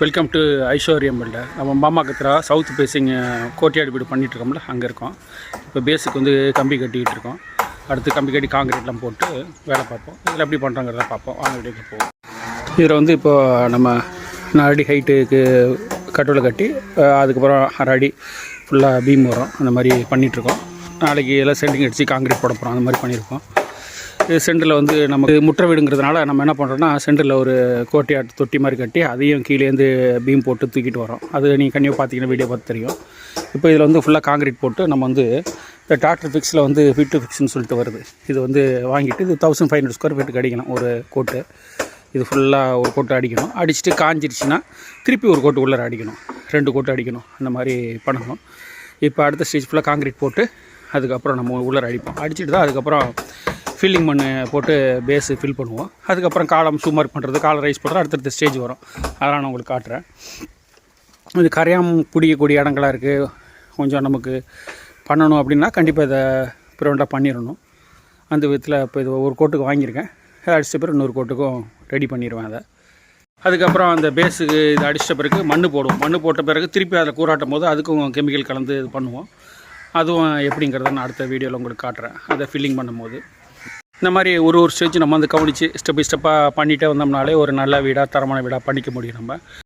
Welcome to ஐஸ்வர்யம் filter நம்ம மாமா கத்திரா சவுத் பேசிங் கோட்டையாடு வீடு பண்ணிகிட்டு இருக்கோம்ல அங்கே இருக்கோம். இப்போ பேஸுக்கு வந்து கம்பி கட்டிக்கிட்டு இருக்கோம். அடுத்து கம்பி கட்டி காங்கிரீட்லாம் போட்டு வேலை பார்ப்போம். இதில் எப்படி பண்ணுறாங்கிறத பார்ப்போம். வாங்க வீட்டுக்கு போவோம். இதில் வந்து இப்போ நம்ம நாலு அடி ஹைட்டுக்கு கட்டுவில் கட்டி அதுக்கப்புறம் அரை அடி ஃபுல்லாக பீம் வரும் அந்த மாதிரி பண்ணிகிட்ருக்கோம் நாளைக்கு எல்லாம் சென்டிங் அடித்து காங்கிரீட் போட போகிறோம் அந்த மாதிரி பண்ணியிருக்கோம். சென்டரில் வந்து நமக்கு முற்ற வீடுங்கிறதுனால நம்ம என்ன பண்ணுறோம்னா சென்டரில் ஒரு கோட்டையாட்டு தொட்டி மாதிரி கட்டி அதையும் கீழேருந்து பீம் போட்டு தூக்கிட்டு வரோம் அது நீங்கள் கண்ணியாக பார்த்தீங்கன்னா வீடியோ பார்த்து தெரியும். இப்போ இதில் வந்து ஃபுல்லாக காங்கிரீட் போட்டு நம்ம வந்து இந்த டாக்டர் ஃபிக்ஸில் வந்து ஃபிட்டு ஃபிக்ஸ்னு சொல்லிட்டு வருது. இது வந்து வாங்கிட்டு இது தௌசண்ட் ஃபைவ் ஹண்ட்ரட் ஸ்கொயர் ஃபீட்டுக்கு அடிக்கணும் ஒரு கோட்டு. இது ஃபுல்லாக ஒரு கோட்டு அடிக்கணும். அடிச்சுட்டு காஞ்சிருச்சுன்னா திருப்பி ஒரு கோட்டு உள்ளே அடிக்கணும். ரெண்டு கோட்டு அடிக்கணும். அந்த மாதிரி பண்ணணும். இப்போ அடுத்த ஸ்டேஜ் ஃபுல்லாக காங்கிரீட் போட்டு அதுக்கப்புறம் நம்ம உள்ளே அடிப்போம். அடிச்சுட்டு தான் அதுக்கப்புறம் ஃபில்லிங் மண் போட்டு பேஸு ஃபில் பண்ணுவோம். அதுக்கப்புறம் காலம் சூமார்க் பண்ணுறது காலை ரைஸ் பண்ணுறது அடுத்தடுத்த ஸ்டேஜ் வரும். அதெல்லாம் நான் உங்களுக்கு காட்டுறேன். இது கரையாம் பிடிக்கக்கூடிய இடங்களாக இருக்குது கொஞ்சம் நமக்கு பண்ணணும் அப்படின்னா கண்டிப்பாக இதை ப்ரிவெண்ட்டாக பண்ணிடணும். அந்த விதத்தில் இப்போ இது ஒரு கோட்டுக்கு வாங்கியிருக்கேன். அதை அடித்த பிறகு இன்னொரு கோட்டுக்கும் ரெடி பண்ணிடுவேன் அதை. அதுக்கப்புறம் அந்த பேஸுக்கு இது அடித்த பிறகு மண் போடுவோம். மண் போட்ட பிறகு திருப்பி அதில் கூறாட்டும் போது அதுக்கும் கெமிக்கல் கலந்து இது பண்ணுவோம். அதுவும் எப்படிங்கிறத நான் அடுத்த வீடியோவில் உங்களுக்கு காட்டுறேன். அதை ஃபில்லிங் பண்ணும்போது. இந்த மாதிரி ஒரு ஒரு ஸ்டேஜ் நம்ம வந்து கவனித்து ஸ்டெப் பை ஸ்டெப்பாக பண்ணிகிட்டே வந்தோம்னாலே ஒரு நல்ல வீடாக தரமான வீடாக பண்ணிக்க முடியும் நம்ம.